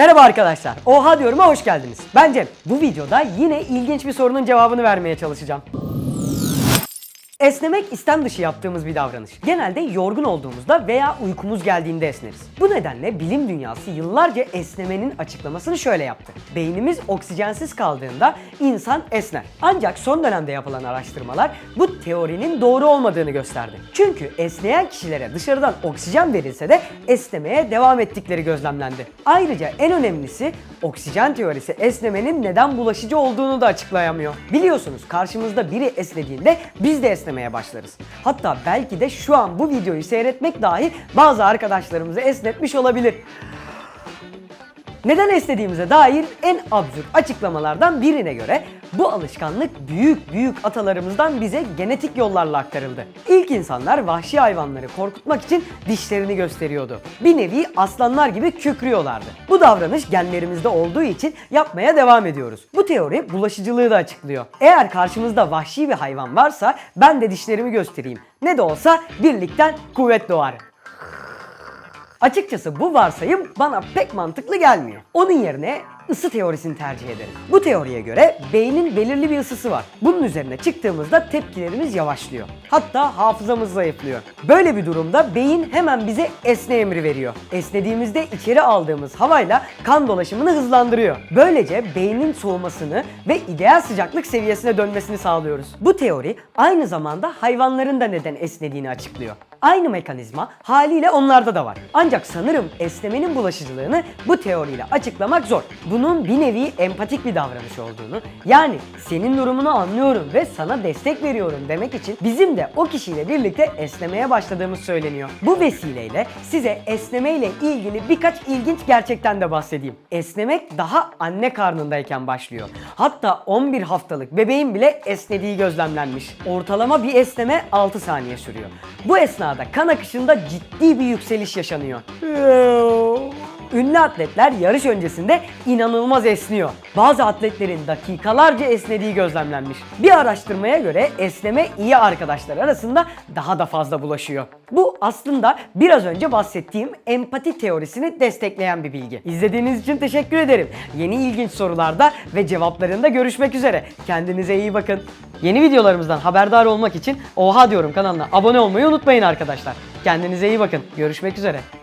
Merhaba arkadaşlar. Oha diyorum'a hoş geldiniz. Ben Cem. Bu videoda yine ilginç bir sorunun cevabını vermeye çalışacağım. Esnemek istem dışı yaptığımız bir davranış. Genelde yorgun olduğumuzda veya uykumuz geldiğinde esneriz. Bu nedenle bilim dünyası yıllarca esnemenin açıklamasını şöyle yaptı. Beynimiz oksijensiz kaldığında insan esner. Ancak son dönemde yapılan araştırmalar bu teorinin doğru olmadığını gösterdi. Çünkü esneyen kişilere dışarıdan oksijen verilse de esnemeye devam ettikleri gözlemlendi. Ayrıca en önemlisi oksijen teorisi esnemenin neden bulaşıcı olduğunu da açıklayamıyor. Biliyorsunuz karşımızda biri esnediğinde biz de esnemeye başlarız. Hatta belki de şu an bu videoyu seyretmek dahi bazı arkadaşlarımızı esnetmiş olabilir. Neden esnediğimize dair en absürt açıklamalardan birine göre bu alışkanlık büyük büyük atalarımızdan bize genetik yollarla aktarıldı. İlk insanlar vahşi hayvanları korkutmak için dişlerini gösteriyordu. Bir nevi aslanlar gibi kükrüyorlardı. Bu davranış genlerimizde olduğu için yapmaya devam ediyoruz. Bu teori bulaşıcılığı da açıklıyor. Eğer karşımızda vahşi bir hayvan varsa ben de dişlerimi göstereyim. Ne de olsa birlikten kuvvet doğar. Açıkçası bu varsayım bana pek mantıklı gelmiyor. Onun yerine ısı teorisini tercih ederim. Bu teoriye göre beynin belirli bir ısısı var. Bunun üzerine çıktığımızda tepkilerimiz yavaşlıyor. Hatta hafızamız zayıflıyor. Böyle bir durumda beyin hemen bize esne emri veriyor. Esnediğimizde içeri aldığımız havayla kan dolaşımını hızlandırıyor. Böylece beynin soğumasını ve ideal sıcaklık seviyesine dönmesini sağlıyoruz. Bu teori aynı zamanda hayvanların da neden esnediğini açıklıyor. Aynı mekanizma haliyle onlarda da var. Ancak sanırım esnemenin bulaşıcılığını bu teoriyle açıklamak zor. Bunun bir nevi empatik bir davranış olduğunu, yani senin durumunu anlıyorum ve sana destek veriyorum demek için bizim de o kişiyle birlikte esnemeye başladığımız söyleniyor. Bu vesileyle size esnemeyle ilgili birkaç ilginç gerçekten de bahsedeyim. Esnemek daha anne karnındayken başlıyor. Hatta 11 haftalık bebeğin bile esnediği gözlemlenmiş. Ortalama bir esneme 6 saniye sürüyor. Bu esnada kan akışında ciddi bir yükseliş yaşanıyor. Ünlü atletler yarış öncesinde inanılmaz esniyor. Bazı atletlerin dakikalarca esnediği gözlemlenmiş. Bir araştırmaya göre esneme iyi arkadaşlar arasında daha da fazla bulaşıyor. Bu aslında biraz önce bahsettiğim empati teorisini destekleyen bir bilgi. İzlediğiniz için teşekkür ederim. Yeni ilginç sorularda ve cevaplarında görüşmek üzere. Kendinize iyi bakın. Yeni videolarımızdan haberdar olmak için Oha diyorum kanalına abone olmayı unutmayın arkadaşlar. Kendinize iyi bakın. Görüşmek üzere.